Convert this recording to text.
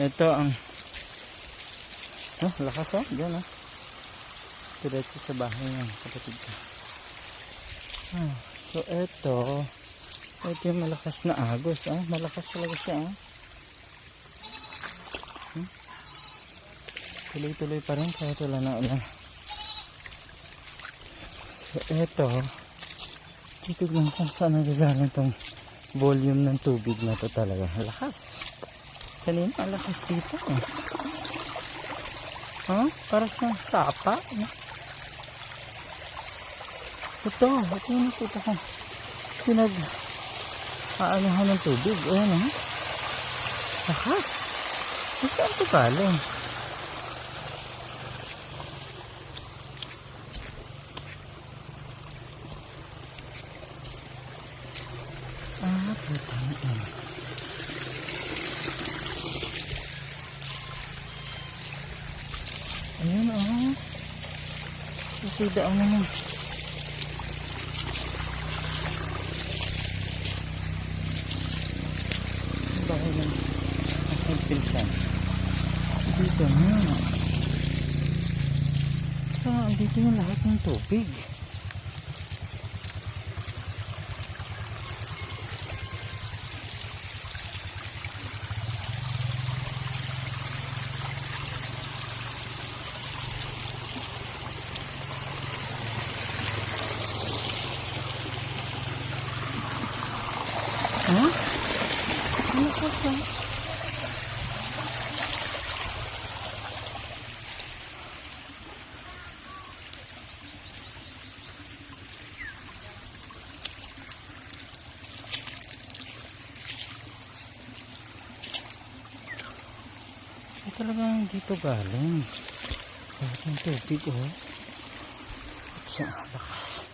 Ito ang Oh, lakas oh. Diyan oh. Diretso sa bahay ng kapatid ko. Ah, so ito, ito yung malakas na agos. Ah, malakas talaga siya. Ah. Hmm? Tuloy-tuloy pa rin kahit wala na ulan. So ito, titignan kung saan nagagaling tong volume ng tubig na to talaga. Lakas. Kanina, ang lakas dito. Eh. Ha? Para sa sapa. Eh. Ito, ito yung nakita ko. Pinag aanahan ng tubig. Ayan ha. Lakas. Eh, saan ito? Ah, puta na eh. Ayan oh. Okay, daan naman. bahay ng pinsan. So, dito na. Ah, dito yung lahat ng tubig. Huh? Ano po siya? Talagang dito galing. Lahat ng tubig oh. At siya, lakas.